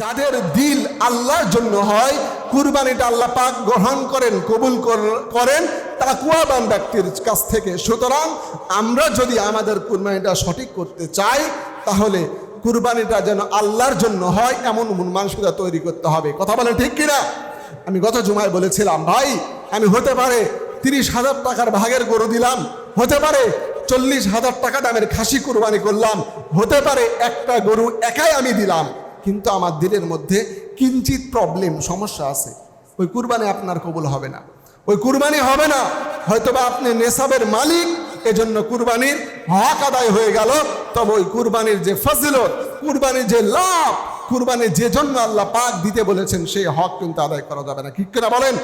যাদের দিল আল্লাহর জন্য হয়, কুরবানিটা আল্লাহ পাক গ্রহণ করেন, কবুল কর- করেন, তাকুয়াবান ব্যক্তির কাছ থেকে। সুতরাং আমরা যদি আমাদের কুরবানিটা সঠিক করতে চাই, তাহলে কুরবানিটা যেন আল্লাহর জন্য হয়, এমন মন মানসিকতা তৈরি করতে হবে। কথা বলেন ঠিক কিনা? আমি গত জুমায় বলেছিলাম, ভাই, আমি হতে পারে তিরিশ হাজার টাকার ভাগের গরু দিলাম, হতে পারে চল্লিশ হাজার টাকা দামের খাসি কুরবানি করলাম, হতে পারে একটা গরু একাই আমি দিলাম। কিন্তু আমার দিলের মধ্যে কিঞ্চিত প্রবলেম সমস্যা আছে। ওই কুরবানি আপনার কবুল হবে না। ওই কুরবানি হবে না। হয়তোবা আপনি নেশাবের মালিক, এজন্য কুরবানির হক আদায় হয়ে গেল। তবে ওই কুরবানির যে ফজিলত, কুরবানির যে লাভ, কুরবানির যে জন্য আল্লাহ পাক দিতে বলেছেন, সেই হক কিন্তু আদায় করা যাবে না। ঠিক কিনা বলেন?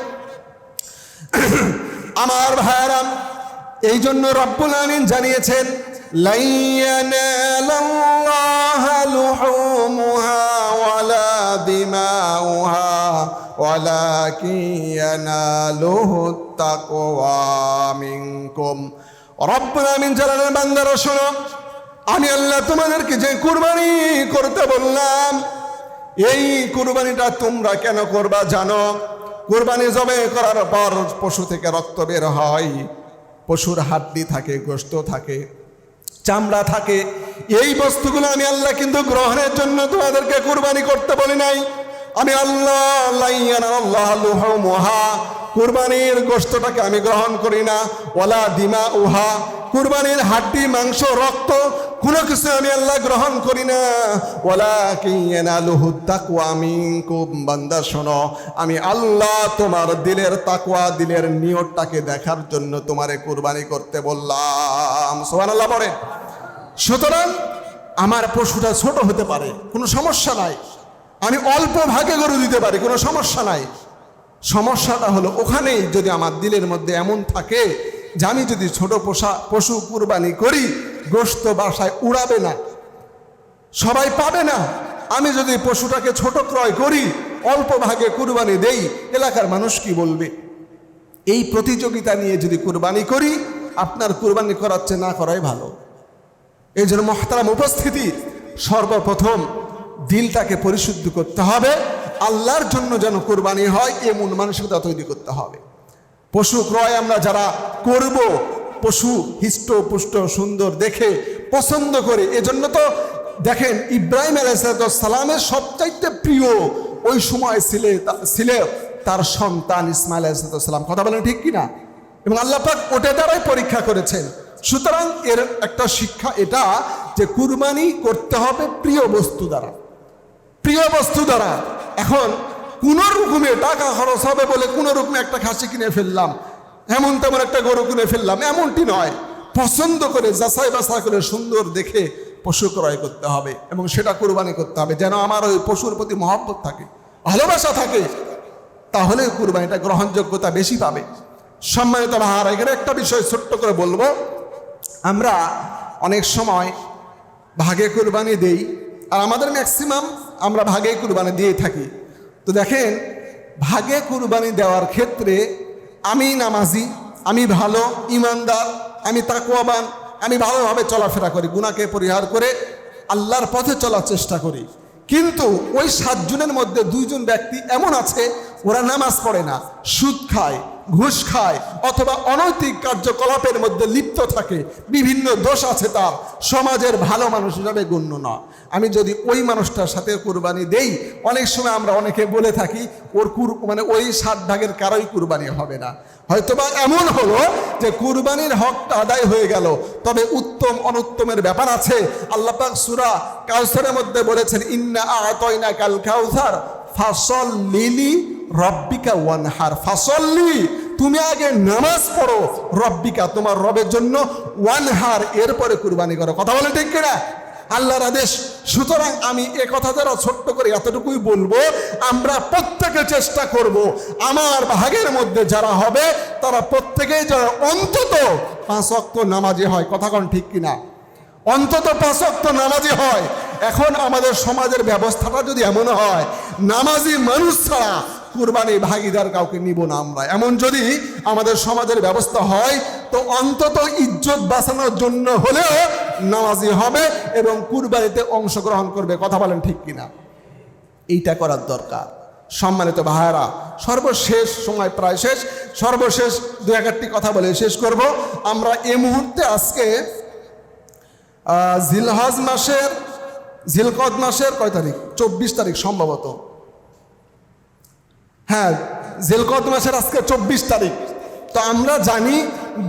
আমার ভাইয়ারাম এই জন্য রব্বুল আমিন জানিয়েছেন লাই ওয়ালাকিন ইয়ানালুহু তাকওয়া মিনকুম রব্বুল আমিন জানালেন বান্দারা আমি আল্লাহ তোমাদেরকে যে কুরবানি করতে বললাম, এই কুরবানিটা তোমরা কেন করবা জানো? কুরবানি জবে করার পর পশু থেকে রক্ত বের হয়, পশুর হাড্ডি থাকে গোস্ত থাকে, চামড়া থাকে এই বস্তুগুলো আমি আল্লাহ কিন্তু গ্রহণের জন্য তোমাদেরকে কুরবানি করতে বলি নাই। আমি আল্লাহ আল্লাহ মহা। কুরবানির গোস্তটাকে আমি গ্রহণ করি না ওলা দিমা উহা কুরবানির হাড্ডি, মাংস, রক্ত, কোনো কিছু আমি আল্লাহ গ্রহণ করি না। ওলা মিনকুম। বান্দা, শোনো, আমি আল্লাহ তোমার দিলের তাকুয়া দিলের নিয়তটাকে দেখার জন্য তোমারে কুরবানি করতে বললাম। সুবহানাল্লাহ পড়ে সুতরাং আমার পশুটা ছোট হতে পারে, কোনো সমস্যা নাই। আমি অল্প ভাগে গরু দিতে পারি, কোনো সমস্যা নাই। সমস্যাটা হলো ওখানেই যদি আমার দিলের মধ্যে এমন থাকে যে আমি যদি ছোট পোষা পশু কুরবানি করি, গোস্ত বাসায় উড়াবে না, সবাই পাবে না। আমি যদি পশুটাকে ছোট ক্রয় করি, অল্প ভাগে কুরবানি দেই, এলাকার মানুষ কি বলবে? এই প্রতিযোগিতা নিয়ে যদি কুরবানি করি, আপনার কুরবানি করাচ্ছে না করাই ভালো। এই জন্য মহতারাম উপস্থিতি সর্বপ্রথম দিলটাকে পরিশুদ্ধ করতে হবে। আল্লাহর জন্য যেন কোরবানি হয় এমন মানসিকতা তৈরি করতে হবে। পশু ক্রয় আমরা যারা করব, পশু হিষ্ট, পুষ্ট, সুন্দর দেখে পছন্দ করে, এজন্য তো দেখেন ইব্রাহিম আলাইসালামের সবচাইতে প্রিয় ওই সময় ছিলে ছিল তার সন্তান ইসমাইল আলাইসালাম কথা বলেন ঠিক কিনা? এবং আল্লাহ পাক ওটা দ্বারাই পরীক্ষা করেছেন। সুতরাং এর একটা শিক্ষা এটা যে কুরবানি করতে হবে প্রিয় বস্তু দ্বারা। প্রিয় বস্তু দ্বারা। এখন কোন রকমে টাকা খরচ হবে বলে কোন রকমে একটা খাসি কিনে ফেললাম, এমন তেমন একটা গরু কিনে ফেললাম, এমনটি নয়। পছন্দ করে যাচাই বাছাই করে সুন্দর দেখে পশু ক্রয় করতে হবে এবং সেটা কুরবানি করতে হবে। যেন আমার ওই পশুর প্রতি মহব্বত থাকে, ভালোবাসা থাকে, তাহলে কুরবানিটা গ্রহণযোগ্যতা বেশি পাবে। সম্মানিত ভাহার এখানে একটা বিষয় ছোট্ট করে বলব। আমরা অনেক সময় ভাগে কুরবানি দেই, আর আমাদের ম্যাক্সিমাম আমরা ভাগে কুরবানি দিয়ে থাকি। তো দেখেন, ভাগে কুরবানি দেওয়ার ক্ষেত্রে আমি নামাজি, আমি ভালো, ইমানদার, আমি তাকুয়াবান আমি ভালোভাবে চলাফেরা করি গুণাকে পরিহার করে আল্লাহর পথে চলার চেষ্টা করি। কিন্তু ওই সাতজনের মধ্যে দুইজন ব্যক্তি এমন আছে ওরা নামাজ পড়ে না। সুদ খায়, ঘুষ খায়, অথবা অনৈতিক কার্যকলাপের মধ্যে লিপ্ত থাকে। বিভিন্ন দোষ আছে তার। সমাজের ভালো মানুষ হিসাবে গণ্য না আমি যদি ওই মানুষটার সাথে কুরবানি দেই, অনেক সময় আমরা অনেকে বলে থাকি, ওর কুর মানে ওই সাত ভাগের কারোই কুরবানি হবে না। হয়তোবা এমন হলো যে কুরবানির হকটা আদায় হয়ে গেল। তবে উত্তম, অনুত্তমের ব্যাপার আছে। আল্লাহ পাক সূরা কাউসারের মধ্যে বলেছেন, ইন্না আতয়না কাল কাউসার ফাসল লিলি রব্বিকা ওয়ানহার, ফাসল্লি, তুমি আগে নামাজ পড়ো। রব্বিকা, তোমার রবের জন্য ওয়ানহার, এরপরে কুরবানি করো। কথা বলে ঠিক কিনা? আল্লাহর আদেশ। সুতরাং আমি এ কথা যারা ছোট্ট করে এতটুকুই বলব, আমরা প্রত্যেকে চেষ্টা করব, আমার ভাগের মধ্যে যারা হবে, তারা প্রত্যেকেই যারা অন্তত পাঁচ অক্ত নামাজি হয়। কথা কোন ঠিক কিনা? অন্তত পাঁচ অক্ত নামাজি হয়। এখন আমাদের সমাজের ব্যবস্থাটা যদি এমন হয়, নামাজি মানুষ ছাড়া কুরবানি ভাগিদার কাউকে নিব না আমরা। এমন যদি আমাদের সমাজের ব্যবস্থা হয়, তো অন্তত ইজ্জত বাঁচানোর জন্য হলেও নামাজি হবে এবং কুরবানিতে অংশগ্রহণ করবে। কথা বলেন ঠিক কিনা? এইটা করার দরকার। সম্মানিত ভাইয়েরা, সর্বশেষ সময় প্রায় শেষ। সর্বশেষ দু একটি কথা বলে শেষ করব। আমরা এ মুহূর্তে আজকে জিলহজ মাসের, জিলকদ মাসের কয় তারিখ? চব্বিশ তারিখ সম্ভবত। হ্যাঁ জিলকদ মাসের আজকে চব্বিশ তারিখ। তো আমরা জানি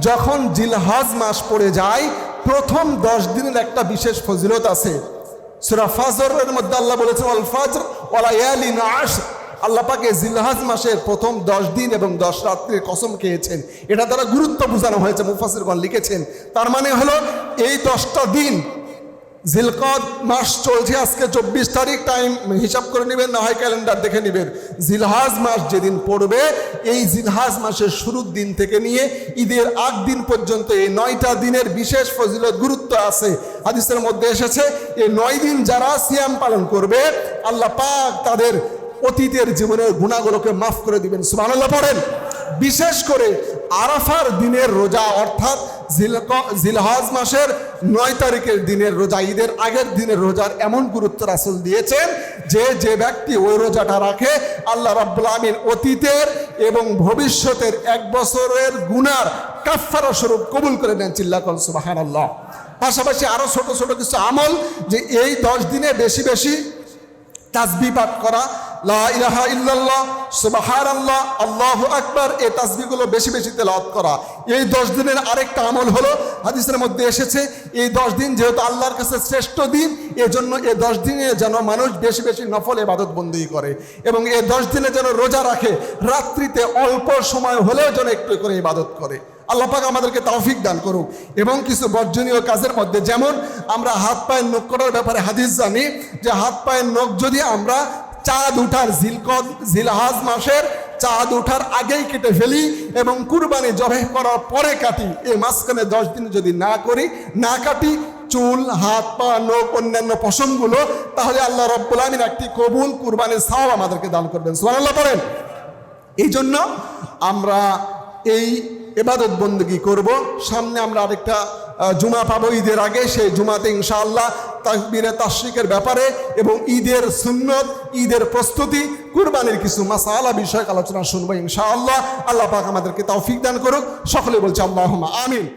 যখন জিলহজ মাস পড়ে যায়, প্রথম দশ দিনের একটা বিশেষ ফজিলত আছে। সুরা ফাজরের মধ্যে আল্লাহ বলেছেন অল ফাজর ওলা আশ আল্লাহ পাকে জিলহাজ মাসের প্রথম দশ দিন এবং দশ রাত্রির কসম খেয়েছেন। এটা দ্বারা গুরুত্ব বোঝানো হয়েছে, মুফাসিরগণ লিখেছেন। তার মানে হলো, এই দশটা দিন জিলকদ মাস চলছে আজকে চব্বিশ তারিখ টাইম হিসাব করে নেবেন, না হয় ক্যালেন্ডার দেখে নেবেন। জিলহাজ মাস যেদিন পড়বে, এই জিলহাজ মাসের শুরুর দিন থেকে নিয়ে ঈদের আগ দিন পর্যন্ত এই নয়টা দিনের বিশেষ ফজিলত গুরুত্ব আছে। হাদিসের মধ্যে এসেছে, এই নয় দিন যারা সিয়াম পালন করবে, আল্লাহ পাক তাদের অতীতের জীবনের গুণাগুলোকে মাফ করে দিবেন। সুবহানাল্লাহ পড়েন। বিশেষ করে আরাফার দিনের রোজা, অর্থাৎ জিলহজ মাসের নয় তারিখের দিনের রোজা, ঈদের আগের দিনের রোজার এমন গুরুত্ব রাসুল দিয়েছেন যে যে ব্যক্তি ওই রোজাটা রাখে, আল্লাহ রাব্বুল আমিন অতীতের এবং ভবিষ্যতের এক বছরের গুনার কাফারা স্বরূপ কবুল করে নেন চিল্লাকল সুবাহান আল্লাহ পাশাপাশি আরও ছোট ছোট কিছু আমল যে, এই দশ দিনে বেশি বেশি তাসবি পাঠ করা লা ইলাহা ইল্লাল্লাহ, সুবহানাল্লাহ, আল্লাহু আকবার, এই তাসবিহগুলো বেশি বেশি তেলাওয়াত করা। এই দশ দিনের আরেকটা আমল হলো, হাদিসের মধ্যে এসেছে, এই দশ দিন যেহেতু আল্লাহর কাছে শ্রেষ্ঠ দিন, এজন্য দশ দিনে যেন মানুষ বেশি বেশি নফল বন্দী করে এবং এই দশ দিনে যেন রোজা রাখে, রাত্রিতে অল্প সময় হলেও যেন একটু করে ইবাদত করে। আল্লাহ পাক আমাদেরকে তৌফিক দান করুক। এবং কিছু বর্জনীয় কাজের মধ্যে, যেমন আমরা হাত পায়ের নখ করার ব্যাপারে হাদিস জানি, যে হাত পায়ের নখ যদি আমরা চাঁদ উঠার জিলকদ জিলহাজ মাসের চাঁদ উঠার আগেই কেটে ফেলি এবং কুরবানি জবে করার পরে কাটি। এই মাঝখানে দশ দিন যদি না করি, না কাটি, চুল, হাত, পা, নখ, অন্যান্য পশমগুলো, তাহলে আল্লাহ রব্বুল আমিন একটি কবুল কুরবানির সাহাব আমাদেরকে দান করবেন। সুবহানাল্লাহ পড়েন। এই জন্য আমরা এই এবাদত বন্দী করব। সামনে আমরা আরেকটা জুমা পাবো ঈদের আগে। সেই জুমাতে ইনশাআল্লাহ তাকবীরে তাশরিকের ব্যাপারে এবং ঈদের সুন্নত, ঈদের প্রস্তুতি, কুরবানির কিছু মাসালা বিষয়ক আলোচনা শুনব ইনশাআল্লাহ। আল্লাহ পাক আমাদেরকে তৌফিক দান করুক। সকলে বলছে আল্লাহ আমিন।